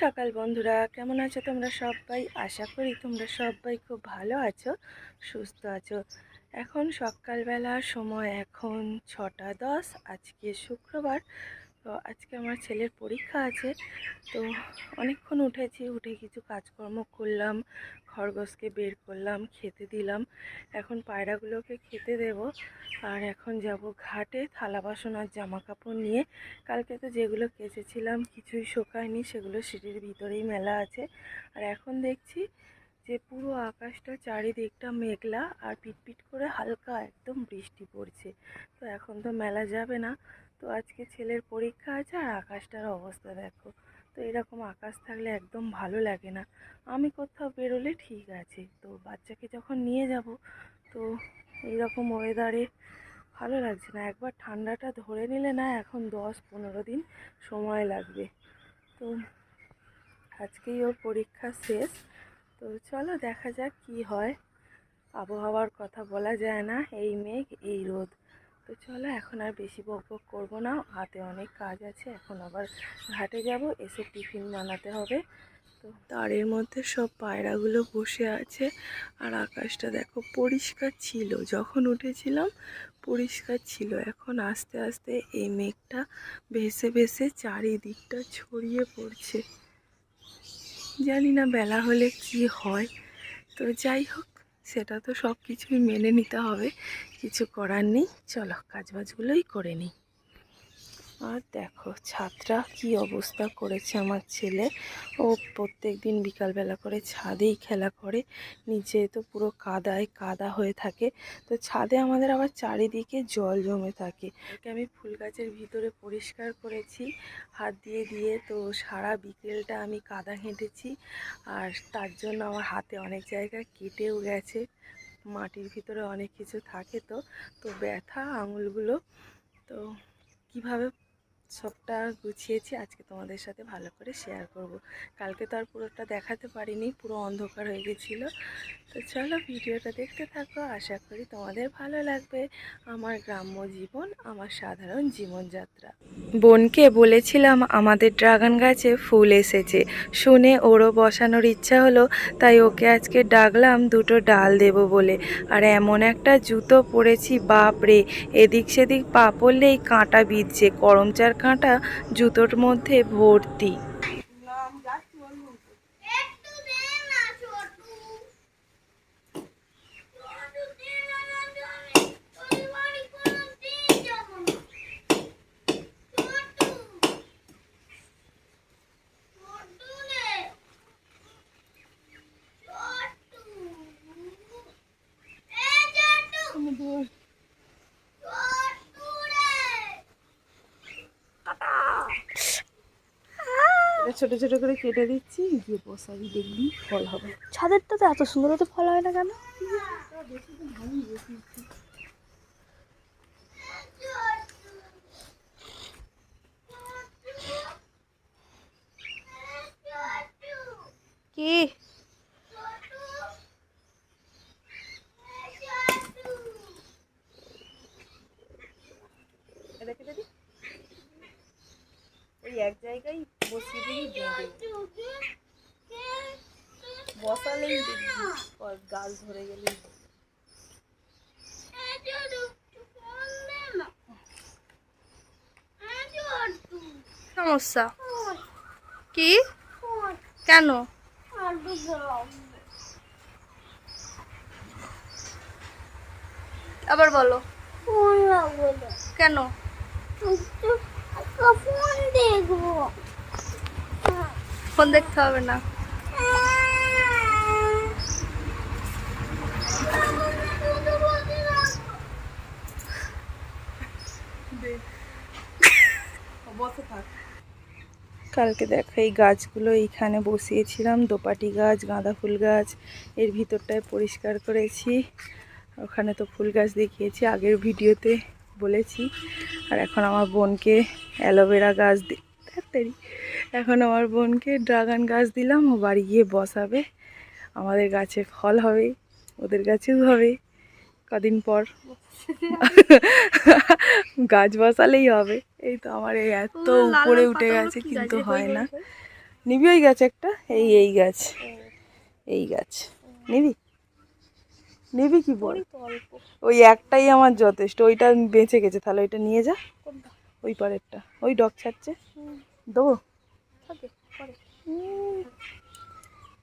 সকাল বন্ধুরা, কেমন আছো তোমরা সবাই? আশা করি তোমরা সবাই খুব ভালো আছো, সুস্থ আছো। এখন সকালবেলা সময় এখন ছটা দশ, আজকে শুক্রবার। তো আজকে আমার ছেলের পরীক্ষা আছে। তো অনেকক্ষণ উঠেছি, উঠে কিছু কাজকর্ম করলাম, খরগোশকে বের করলাম, খেতে দিলাম। এখন পায়রাগুলোকে খেতে দেব। আর এখন যাব ঘাটে থালা বাসন আর জামা কাপড় নিয়ে। কালকে তো যেগুলো কেচেছিলাম কিছুই শোকায়নি, সেগুলো সিটির ভিতরেই মেলা আছে। আর এখন দেখছি যে পুরো আকাশটা চারিদিকটা মেঘলা আর পিটপিট করে হালকা একদম বৃষ্টি পড়ছে। তো এখন তো মেলা যাবে না। তো আজকে ছেলের পরীক্ষা আছে আর আকাশটার অবস্থা দেখো। তো এরকম আকাশ থাকলে একদম ভালো লাগে না। আমি কোথাও বেরোলে ঠিক আছে। তো বাচ্চাকে যখন নিয়ে যাব, তো এইরকম ওয়েদারে ভালো লাগছে না। একবার ঠান্ডাটা ধরে নিলে না এখন দশ পনেরো দিন সময় লাগবে। তো আজকেই ওর পরীক্ষা শেষ। তো চলো দেখা যাক কি হয়। আবহাওয়ার কথা বলা যায় না। এই মেঘ, এই রোদ। তো চলো, এখন আর বেশি বক বক করব না। হাতে অনেক কাজ আছে, এখন আবার ঘাটে যাব, এসে টিফিন বানাতে হবে। তো তারের মধ্যে সব পায়রাগুলো বসে আছে, আর আকাশটা দেখো পরিষ্কার ছিল। যখন উঠেছিলাম, পরিষ্কার ছিল। এখন আস্তে আস্তে এই মেঘটা ভেসে ভেসে চারিদিকটা ছড়িয়ে পড়ছে। জানি না বেলা হলে কি হয়। তো যাই হোক সেটা তো সব কিছুই মেনে নিতে হবে কিছু করার নেই। চলো কাজবাজগুলোই করে নিই। আর দেখো ছাদটা কি অবস্থা করেছে আমার ছেলে। ও প্রত্যেক দিন বিকালবেলা করে ছাদেই খেলা করে। নিচে তো পুরো কাদায় কাদা হয়ে থাকে। তো ছাদে আমাদের আবার চারিদিকে জল জমে থাকে। আমি ফুল গাছের ভিতরে পরিষ্কার করেছি। হাত দিয়ে দিয়ে তো সারা বিকেলটা আমি কাদা হেঁটেছি আর তার জন্য আমার হাতে অনেক জায়গা কেটেও গেছে। মাটির ভিতরে অনেক কিছু থাকে তো। তো ব্যথা, আঙুলগুলো, তো কীভাবে সবটা গুছিয়েছি। আজকে তোমাদের সাথে ভালো করে শেয়ার করব। কালকে তো আর পুরোটা দেখাতে পারিনি, পুরো অন্ধকার হয়ে গেছিল। তো চলো ভিডিওটা দেখতে থাকো। আশা করি তোমাদের ভালো লাগবে। আমার গ্রাম্য জীবন, আমার সাধারণ জীবনযাত্রা। বোনকে বলেছিলাম, আমাদের ড্রাগন গাছে ফুল এসেছে। শুনে ওরও বসানোর ইচ্ছা হলো, তাই ওকে আজকে ডাকলাম দুটো ডাল দেব বলে। আর এমন একটা জুতো পরেছি, বাপরে! এদিক সেদিক পা পড়লেই কাঁটা বিঁধছে করমচার কাঁটা জুতোর মধ্যে ভর্তি একটু দে না ছোটু ছোটু দে না না তো আমি ওই বাড়ি কোনো দিন যাব না ছোটু ছোটু রে ছোটু এ ছোটু ছোটু রে এটা ছোট ছোট করে কেটে দিচ্ছি গিয়ে বসাবি দেখবি ফল হবে। ছাদেরটা তো এত সুন্দর তো ফল হয় না কেন? কি? এক জায়গায় বসিয়ে বসালেই দেখবি ফল ধরে গেলেই সমস্যা কি কেন? আবার বলো কেন ফোন দেখব। ফোন দেখতে হবে না। কালকে দেখো এই গাছগুলো এইখানে বসিয়েছিলাম, দোপাটি গাছ, গাঁদা ফুল গাছ, এর ভিতরটায় পরিষ্কার করেছি। ওখানে তো ফুল গাছ দেখিয়েছি, আগের ভিডিওতে বলেছি। আর এখন আমার বোনকে অ্যালোভেরা গাছ দি এখন আমার বোনকে ড্রাগন গাছ দিলাম ও বাড়ি গিয়ে বসাবে। আমাদের গাছে ফল হবে ওদের গাছেও হবে। কদিন পর গাছ বসালেই হবে। এই তো আমার এই এত উপরে উঠে গেছে কিন্তু হয় না। নিবি ওই গাছ একটা? এই এই গাছ। এই গাছ। নিবি? নিবি কি বল? ওই একটাই আমার যথেষ্ট। ওইটা বেঁচে গেছে তাহলে ওইটা নিয়ে যা। ওই পারেরটা। ওই ডগ ছাড়ছে। দেবো?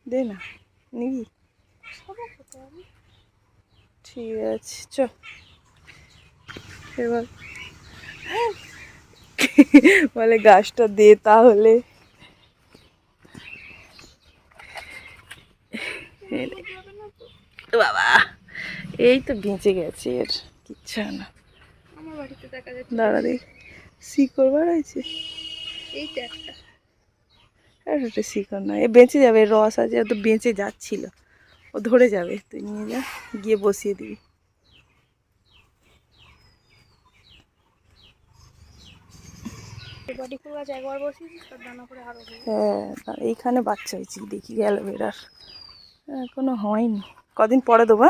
দে না নিবি। ঠিক আছে চ। এবার বলে গাছটা দে তাহলে। বাবা এই তো বেঁচে গেছে এর কিচ্ছু না। আমার বাড়িতে দাঁড়া দেখ শিকড় বাড়াইছে এইটা একটা। আর শিকড় না এ বেঁচে যাবে রস আছে তো বেঁচে যাচ্ছিল। ও ধরে যাবে তুই নিয়ে যা গিয়ে বসিয়ে দিবি। হয়ে হ্যাঁ এইখানে বাচ্চা হয়েছিল দেখি গেল বেড়ার। এখনও হয়নি। কদিন পরে দেবো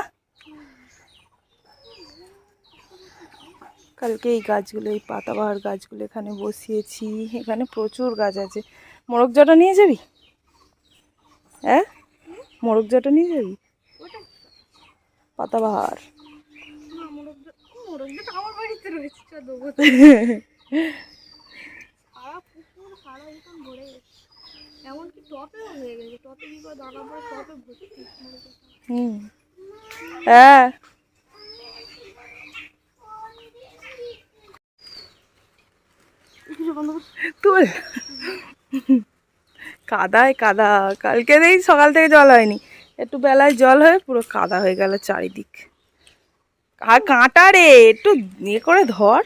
কালকে এই গাছগুলো এই পাতাবাহার গাছগুলো এখানে বসিয়েছি। এখানে প্রচুর গাছ আছে। মোরগ জটা নিয়ে যাবি? হ্যাঁ? মোরগ জটা নিয়ে যাবি? পাতাবাহার। না মোরগটা মোরগটা তো আমার বাড়িতে রয়েছে চ দেবো সারা পুকুর সারা উঠোন ভরে গেছে এমনকি টপেও হয়ে গেছে টপে কি করে দানা পরে টপে ভর্তি মোরগটা। হুম হ্যাঁ কিছু বন্ধ কর। তুল কাদায় কাদা। কালকে দেই সকাল থেকে জল হয়নি। একটু বেলায় জল হয়ে পুরো কাদা হয়ে গেল চারিদিক। আর কাঁটা রে একটু ইয়ে করে ধর।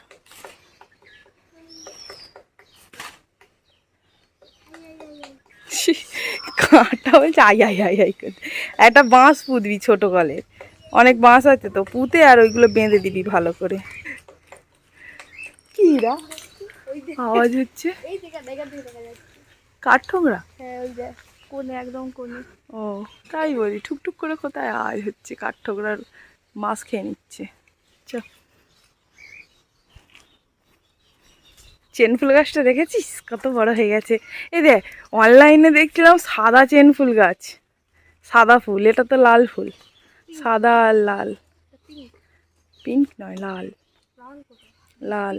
কাঁটা বলছে আই আই আই আই করে। একটা বাঁশ পুঁতবি ছোট কলের অনেক বাঁশ আছে তো পুঁতে আর ওইগুলো বেঁধে দিবি ভালো করে। কি রা? ওই দেখ আওয়াজ হচ্ছে? কাঠঠোকরা হ্যাঁ ওই দেখ কোনে একদম কোনে ও তাই বলি ঠুকঠুক করে কোথায় আওয়াজ হচ্ছে? কাঠঠোকরার মাছ খেয়ে নিচ্ছে? চ। চেন ফুল গাছটা দেখেছিস? কত বড় হয়ে গেছে। এই দেখ অনলাইনে দেখছিলাম সাদা চেন ফুল গাছ। সাদা ফুল এটা তো লাল ফুল। সাদা আর লাল। পিঙ্ক নয় লাল। লাল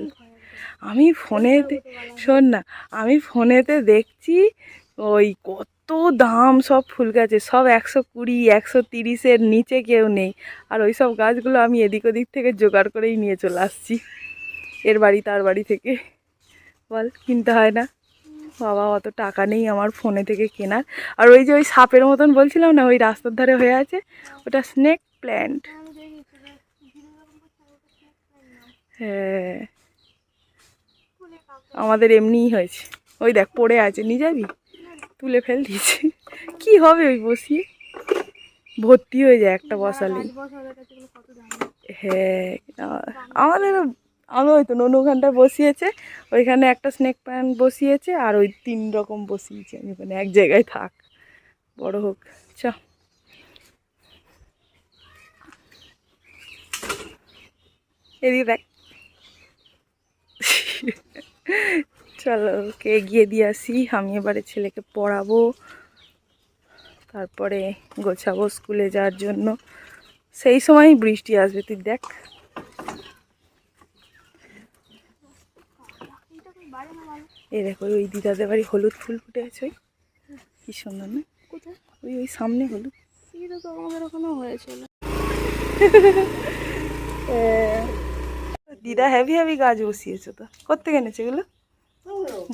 আমি ফোনেতে, শোন না, আমি ফোনেতে দেখছি ওই কত দাম সব ফুল গাছে, সব একশো কুড়ি, একশো তিরিশের নিচে কেউ নেই। আর ওই সব গাছগুলো আমি এদিক ওদিক থেকে জোগাড় করেই নিয়ে চলে আসছি, এর বাড়ি তার বাড়ি থেকে। বল, কিনতে হয় না? বাবা, অত টাকা নেই আমার ফোনে থেকে কেনার। আর ওই যে ওই সাপের মতন বলছিলাম না, ওই রাস্তার ধারে হয়ে আছে, ওটা স্নেক প্ল্যান্ট হ্যাঁ। আমাদের এমনিই হয়েছে। ওই দেখ পড়ে আছে। নিয়ে যাবি? তুলে ফেল দিয়েছে। কি হবে ওই বসিয়ে? ভর্তি হয়ে যায় একটা বসালে। হ্যাঁ আমাদের আমি ওই তো ননু ওখানটায় বসিয়েছে ওইখানে একটা স্নেক প্যান্ট বসিয়েছে আর ওই তিন রকম বসিয়েছে আমি। ওখানে এক জায়গায় থাক। বড় হোক। চ। এদিকে দেখ। চলো ওকে এগিয়ে দিয়ে আসি। আমি এবারে ছেলেকে পড়াবো তারপরে গোছাবো স্কুলে যাওয়ার জন্য। সেই সময় বৃষ্টি আসবে তুই দেখ। এই দেখো ওই দিদাদের বাড়ি হলুদ ফুল ফুটে আছে ওই। কি সুন্দর না? ওই ওই সামনে হলুদ। আমাদের ওখানেও হয়েছিল। দিদা হেভি হেভি গাছ বসিয়েছে তো। কোথেকে এনেছে এগুলো?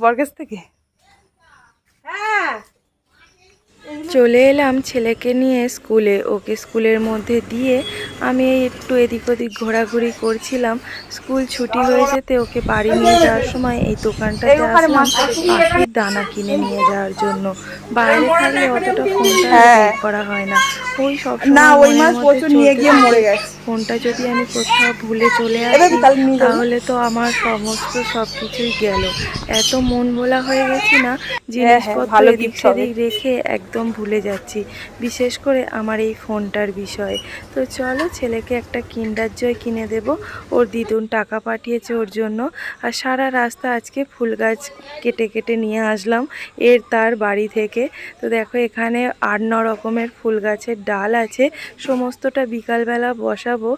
বরগাছ থেকে? চলে এলাম ছেলেকে নিয়ে স্কুলে। ওকে স্কুলের মধ্যে দিয়ে আমি একটু এদিক ওদিক ঘোরাঘুরি করছিলাম। স্কুল ছুটি হয়ে যেতে ওকে বাড়ি নিয়ে যাওয়ার সময় এই দোকানটাতে আসলাম। পাখির দানা কিনে নিয়ে যাওয়ার জন্য। বাইরে থাকলে অতটা ফোনটা বের করা হয় না। ওই সব না ওই মাছ প্রচুর নিয়ে গিয়ে মরে গেছে। ফোনটা যদি আমি কোথাও ভুলে চলে আসি তাহলে তো আমার সমস্ত সব কিছুই গেল। এত মন ভোলা হয়ে গেছি না হ্যাঁ, জিনিসপত্র ভালো এদিক সেদিক রেখে একদম ভুলে যাচ্ছি। বিশেষ করে আমার এই ফোনটার বিষয়ে। তো চলো ছেলেকে একটা কিন্ডার জয় কিনে দেব। ওর দিদুন টাকা পাঠিয়েছে ওর জন্য। আর সারা রাস্তা আজকে ফুল গাছ কেটে কেটে নিয়ে আসলাম এর তার বাড়ি থেকে। তো দেখো এখানে আট ন রকমের ফুল গাছের ডাল আছে। সমস্তটা বিকালবেলা বসাবো।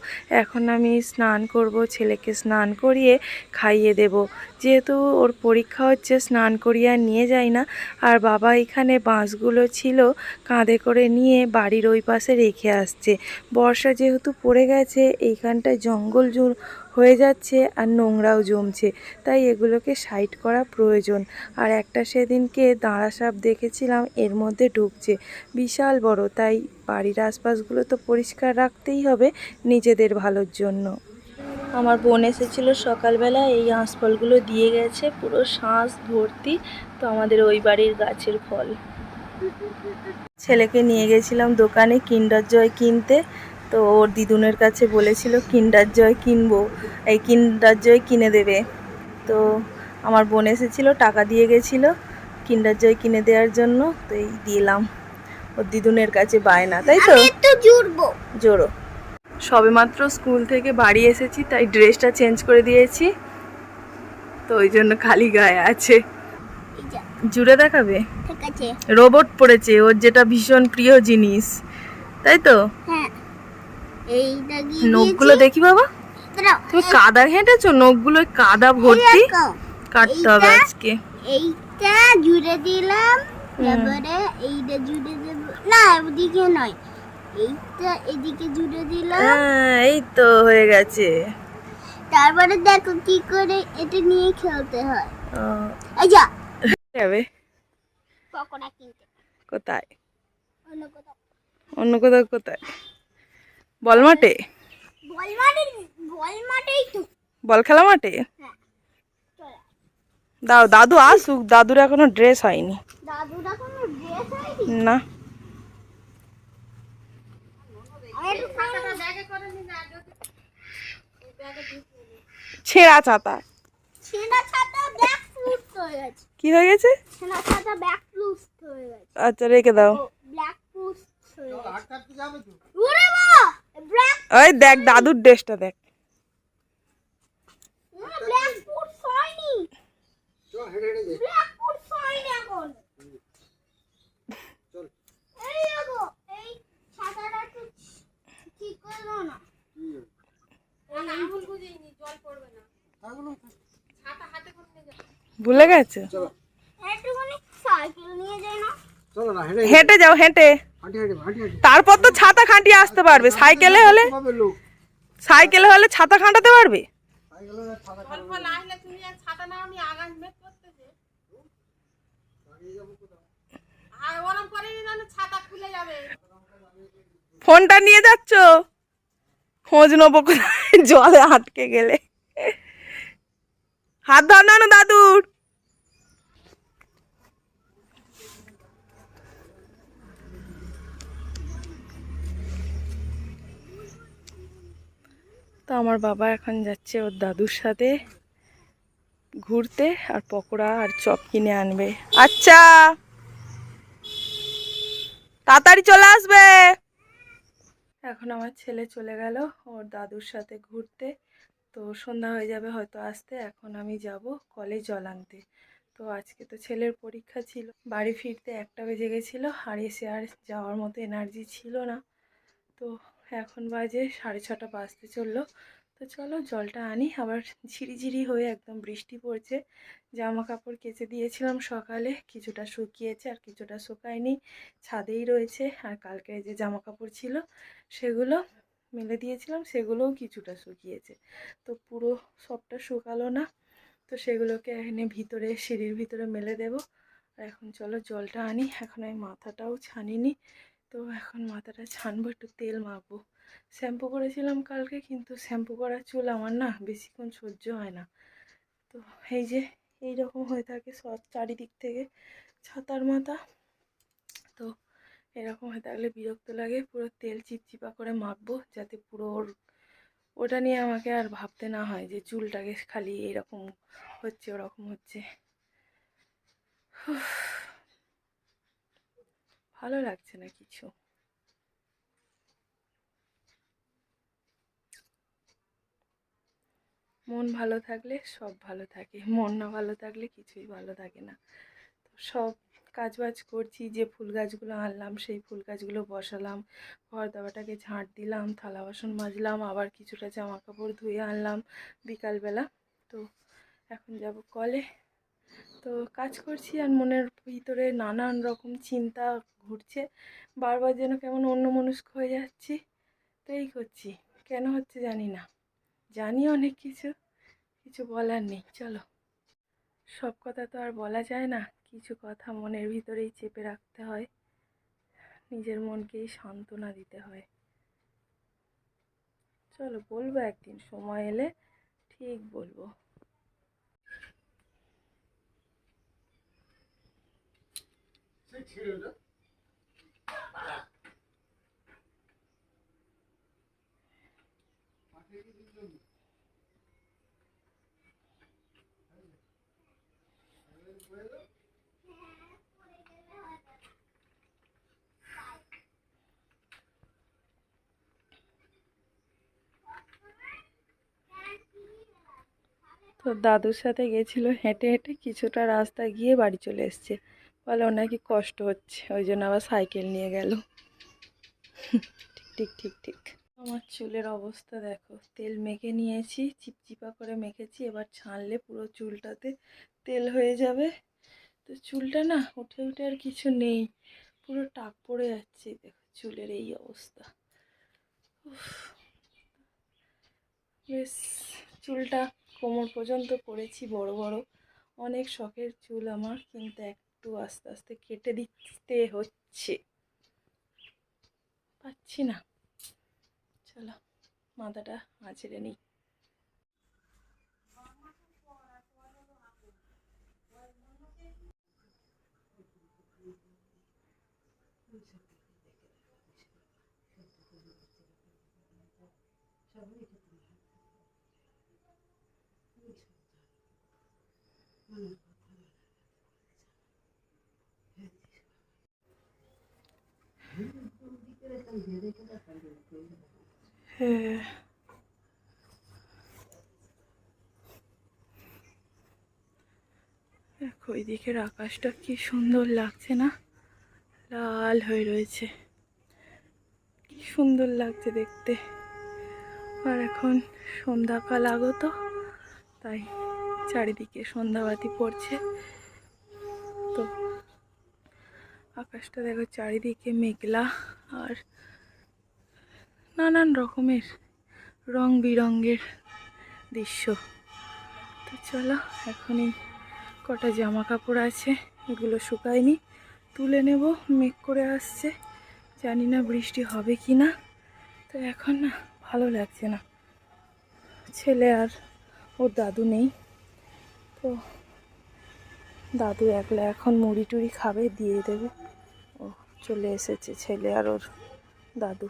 এখন আমি স্নান করব, ছেলেকে স্নান করিয়ে খাইয়ে দেব। যেহেতু ওর পরীক্ষা হচ্ছে, স্নান করিয়ে নিয়ে যাই না। আর বাবা এখানে বাঁশগুলো ছিল, কাঁধে করে নিয়ে বাড়ির ওই পাশে রেখে আসছে। বর্ষা যেহেতু পড়ে গেছে, এইখানটায় জঙ্গল জু- হয়ে যাচ্ছে আর নোংরাও জমছে। তাই এগুলোকে সাইড করা প্রয়োজন। আর একটা সেদিনকে দাঁড়া সাপ দেখেছিলাম, এর মধ্যে ঢুকছে। বিশাল বড়, তাই বাড়ির আশপাশগুলো তো পরিষ্কার রাখতেই হবে নিজেদের ভালোর জন্য। আমার বোন এসেছিল সকালবেলা এই আঁশফলগুলো দিয়ে গেছে পুরো শাঁস ভর্তি তো আমাদের ওই বাড়ির গাছের ফল। ছেলেকে নিয়ে গেছিলাম দোকানে কিন্ডার জয় কিনতে তো ওর দিদুনের কাছে বলেছিল কিন্ডার জয় কিনবো এই কিন্ডার জয় কিনে দেবে। তো আমার বোন এসেছিল টাকা দিয়ে গেছিল কিন্ডার জয় কিনে দেওয়ার জন্য তো এই দিলাম। ওর দিদুনের কাছে বায়না তাই তো? জোরো সবেমাত্র স্কুল থেকে বাড়ি এসেছি তাই ড্রেসটা চেঞ্জ করে দিয়েছি। তো ওই জন্য খালি গায়ে আছে। জুড়ে দেখাবে? রোবট পড়েছে ওর যেটা ভীষণ প্রিয় জিনিস। তাই তো? হ্যাঁ। নখগুলো দেখি বাবা। তুমি কাদা ঘেঁটেছো? নখগুলো কাদা ভর্তি কাটতে হবে আজকে। এইটা জুড়ে দিলাম তারপরে এইটা জুড়ে দেব। না ওদিকে নয়। এইটা এদিকে জুড়ে দিলাম। হ্যাঁ, এই তো হয়ে গেছে। তারপরে দেখো কি করে এটা নিয়ে খেলতে হয়। আহ, এই যাবে। পকোড়া কিনতে। কোথায়? অন্য কোথাও। অন্য কোথাও কোথায়? বল মাঠে বল মাঠে বল মাঠেই তো। বল খেলা মাঠে? হ্যাঁ দাও দাদু আসুক। দাদুর এখনও ড্রেস হয়নি। দাদুরা কোনো ড্রেস হয়নি? না আমি একটু খাতাটা ব্যাগে করে নিয়ে ছেঁড়া ছাতা ছেনা ছাতা ব্যাক ফ্লুট গেছে। কি হয়ে গেছে? ছেনা ছাতা ব্যাক ফ্লুট গেছে। আচ্ছা রেখে দাও। ওই দেখ দাদুর ড্রেসটা দেখ। এখন এই দেখো এই ছাতাটা একটু ঠিক করে না ভুলে গেছো? একটুখানি সাইকেল নিয়ে যাই না? চলো না হেঁটে। যাও হেঁটে। তারপর তো ছাতা খাঁটিয়ে আসতে পারবে। সাইকেলে হলে সাইকেলে হলে ছাতা খাঁটাতে পারবে? সাইকেলে ছাতা খাবে ফোনটা নিয়ে যাচ্ছ? খোঁজ নেব জলে আটকে গেলে। হাত ধর না দাদুর তো আমার বাবা এখন যাচ্ছে ওর দাদুর সাথে ঘুরতে আর পকোড়া আর চপ কিনে আনবে। আচ্ছা। তাড়াতাড়ি চলে আসবে। এখন আমার ছেলে চলে গেল, ওর দাদুর সাথে ঘুরতে। তো সন্ধ্যা হয়ে যাবে হয়তো আসতে, এখন আমি যাব কলে জল আনতে। তো আজকে তো ছেলের পরীক্ষা ছিল। বাড়ি ফিরতে একটা বেজে গেছিল, আর এসে আর যাওয়ার মতো এনার্জি ছিল না। তো এখন বাজে সাড়ে ছটা বাজতে চলল। তো চলো জলটা আনি, আবার ঝিরিঝিরি হয়ে একদম বৃষ্টি পড়ছে। জামা কাপড় কেচে দিয়েছিলাম সকালে, কিছুটা শুকিয়েছে আর কিছুটা শুকায়নি, ছাদেই রয়েছে। আর কালকে যে জামা কাপড় ছিল সেগুলো মেলে দিয়েছিলাম, সেগুলোও কিছুটা শুকিয়েছে। তো পুরো সবটা শুকালো না, তো সেগুলোকে এখানে ভিতরে, সিঁড়ির ভিতরে মেলে দেব। আর এখন চলো জলটা আনি, এখন আমি মাথাটাও ছানিনি, তো এখন মাথাটা ছানবো, একটু তেল মাখবো। শ্যাম্পু করেছিলাম কালকে, কিন্তু শ্যাম্পু করা চুল আমার না বেশিক্ষণ সহ্য হয় না। তো এই যে এই রকম হয়ে থাকে সব চারিদিক থেকে ছাতার মাথা। তো এরকম হয়ে থাকলে বিরক্ত লাগে, পুরো তেল চিপচিপা করে মাখবো যাতে পুরো ওর, ওটা নিয়ে আমাকে আর ভাবতে না হয় যে চুলটাকে খালি এরকম হচ্ছে, ওরকম হচ্ছে। ভালো লাগছে না কিছু। মন ভালো থাকলে সব ভালো থাকে, মন না ভালো থাকলে কিছুই ভালো থাকে না। তো সব কাজ বাজ করছি, যে ফুল গাছগুলো আনলাম, সেই ফুল গাছগুলো বসালাম, ঘর দাবাটাকে ঝাঁট দিলাম, থালা বাসন মাজলাম, আবার কিছুটা জামা কাপড় ধুয়ে আনলাম বিকালবেলা। তো এখন যাব কলে। তো কাজ করছি আর মনের ভিতরে নানান রকম চিন্তা ঘুরছে, বারবার যেন কেমন অন্য মনস্ক হয়ে যাচ্ছি। তো এই করছি, কেন হচ্ছে জানি না। জানি অনেক কিছু কিছু বলার নেই, চলো। সব কথা তো আর বলা যায় না, কিছু কথা মনের ভিতরেই চেপে রাখতে হয়, নিজের মনকেই সান্ত্বনা দিতে হয়। চলো, বলব একদিন, সময় এলে ঠিক বলব। তো দাদুর সাথে গেছিল হেঁটে হেঁটে কিছুটা রাস্তা গিয়ে বাড়ি চলে এসছে। বলে নাকি কষ্ট হচ্ছে, ওই জন্য আবার সাইকেল নিয়ে গেল। ঠিক ঠিক ঠিক ঠিক আমার চুলের অবস্থা দেখো। তেল মেখে নিয়েছি, চিপচিপা করে মেখেছি, এবার ছানলে পুরো চুলটাতে তেল হয়ে যাবে। তো চুলটা না উঠে উঠে আর কিছু নেই, পুরো টাক পড়ে যাচ্ছে, দেখো চুলের এই অবস্থা। বেশ, চুলটা কোমর পর্যন্ত করেছি বড় বড়। অনেক শখের চুল আমার, কিন্তু একটু আস্তে আস্তে কেটে দিতে হচ্ছে। পাচ্ছি না। চলো মাথাটা আঁচড়ে নিই। হ্যাঁ দেখো ওই দিকের আকাশটা কি সুন্দর লাগছে না? লাল হয়ে রয়েছে। কি সুন্দর লাগছে দেখতে। আর এখন সন্ধ্যাকাল আগত, তাই চারিদিকে সন্ধ্যাবাতি পড়ছে। তো আকাশটা দেখো চারিদিকে মেঘলা, আর নানান রকমের রং বিরঙ্গের দৃশ্য। তো চলো, এখনই কটা জামা কাপড় আছে, এগুলো শুকায়নি, তুলে নেব মেঘ করে আসছে। জানি না বৃষ্টি হবে কি না, তো এখন না ভালো লাগছে না। ছেলে আর ওর দাদু নেই, তো দাদু একলা এখন মুড়ি টুড়ি খাবে, দিয়ে দেবে। ও চলে এসেছে, ছেলে আর ওর দাদু।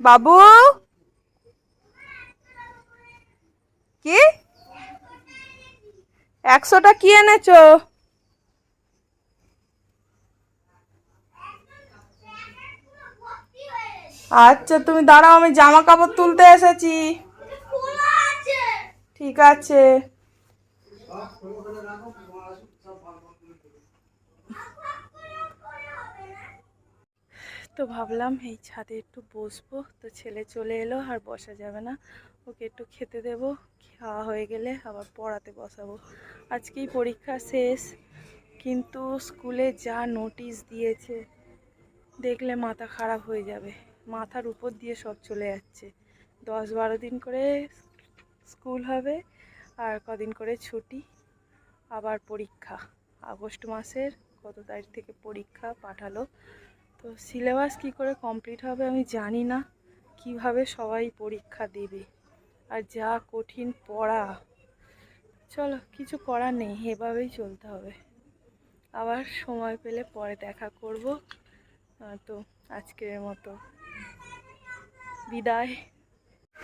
বাবু? কি? একশোটা কি এনেছো? আচ্ছা তুমি দাঁড়াও, আমি জামা কাপড় তুলতে এসেছি। ঠিক আছে। তো ভাবলাম, এই ছাদে একটু বসবো। তো ছেলে চলে এলো, আর বসা যাবে না। ওকে একটু খেতে দেব, খাওয়া হয়ে গেলে আবার পড়াতে বসাবো। আজকেই পরীক্ষা শেষ, কিন্তু স্কুলে যা নোটিশ দিয়েছে, দেখলে মাথা খারাপ হয়ে যাবে। মাথার উপর দিয়ে সব চলে যাচ্ছে। দশ বারো দিন করে স্কুল হবে, আর কদিন করে ছুটি, আবার পরীক্ষা। আগস্ট মাসের কত তারিখ থেকে পরীক্ষা পাঠালো তো সিলেবাস কি করে কমপ্লিট হবে আমি জানি না। কীভাবে সবাই পরীক্ষা দেবে? আর যা কঠিন পড়া। চলো কিছু করার নেই এভাবেই চলতে হবে। আবার সময় পেলে পরে দেখা করব। তো আজকের মতো। বিদায়।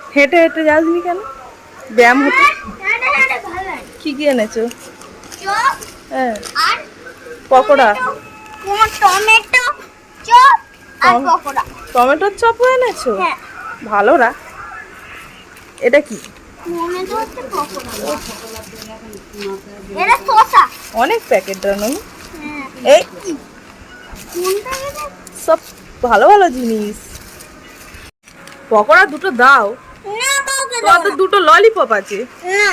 হেঁটে হেঁটে যাসনি কেন? ব্যায়াম হতে কি কি এনেছো? হ্যাঁ। পকোড়া। টমেটো। চপ আর পকোড়া। টমেটোর চপও এনেছো? হ্যাঁ। ভালো রা এটা কি? অনেক প্যাকেট রানো। হ্যাঁ। এই সব ভালো ভালো জিনিস। পকোড়া দুটো দাও। তোমার তো দুটো ললিপপ আছে। না।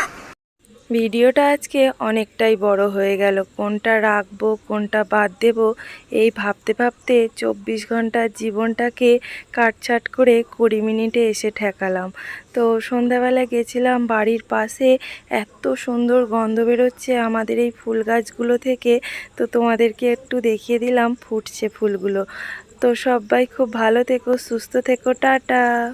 ভিডিওটা আজকে অনেকটাই বড় হয়ে গেল। কোনটা রাখব, কোনটা বাদ দেব, এই ভাবতে ভাবতে চব্বিশ ঘণ্টার জীবনটাকে কাটছাট করে কুড়ি মিনিটে এসে ঠেকালাম। তো সন্ধ্যাবেলা গেছিলাম বাড়ির পাশে, এত সুন্দর গন্ধ বেরোচ্ছে আমাদের এই ফুল গাছগুলো থেকে। তো তোমাদেরকে একটু দেখিয়ে দিলাম ফুটছে ফুলগুলো। তো সবাই খুব ভালো থেকো, সুস্থ থেকো, টাটা।